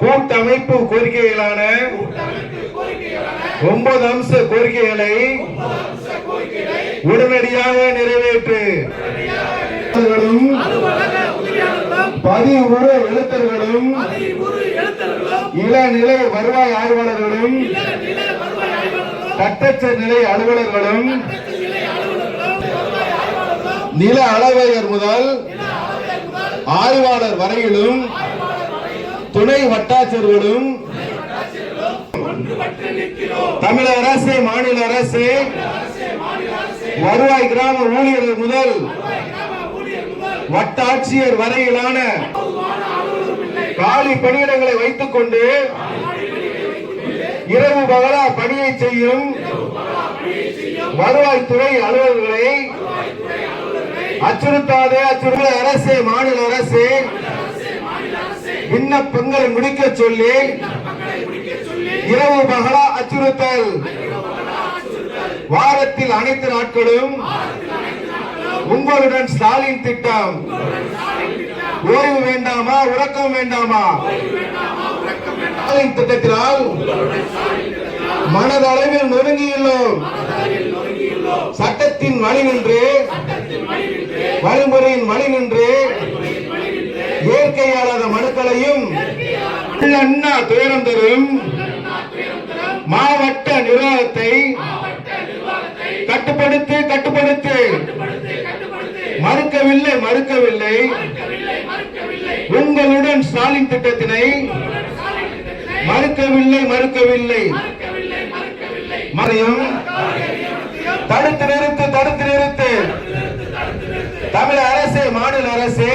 கூட்டமைப்பு கோரிக்கைகளான ஒன்பது அம்ச கோரிக்கைகளை உடனடியாக நிறைவேற்று. பதிவுறு எழுத்தர்களும் இளநிலை வருவாய் ஆய்வாளர்களும் கட்டச்ச நிலை அலுவலர்களும் நில அளவையர் முதல் ஆய்வாளர் வரையிலும் துணை வட்டாட்சியர்களும் தமிழக அரசு மாநில அரசு வருவாய் கிராம ஊழியர்கள் முதல் வட்டாட்சியர் வரையிலான காலி பணியிடங்களை வைத்துக் கொண்டு இரவு பகலா பணியை செய்யும் வருவாய்த்துறை அலுவலர்களை அச்சுறுத்தாதே அச்சுறுத்த அரசு மாநில அரசு விண்ணப்பங்களை முடிக்க சொல்லி இரவு பகலா அச்சுறுத்தல். வாரத்தில் அனைத்து நாட்களும் உங்களுடன் ஸ்டாலின் திட்டம். ஓய்வு வேண்டாமா உறக்கம் வேண்டாமா? ஸ்டாலின் திட்டத்தினால் மனதளவில் நொறுங்கியுள்ளோம் சட்டத்தின் வழி நின்று வழிமுறையின் வழி நின்று அண்ணா துயரம் தரும் மாவட்ட நிர்வாகத்தை கட்டுப்படுத்து கட்டுப்படுத்து. மறுக்கவில்லை மறுக்கவில்லை. உங்களுடன் ஸ்டாலின் திட்டத்தினை மறுக்கவில்லை மறுக்கவில்லை. மறையும் தடுத்து நிறுத்து தடுத்து நிறுத்து. தமிழக அரசு மாநில அரசு.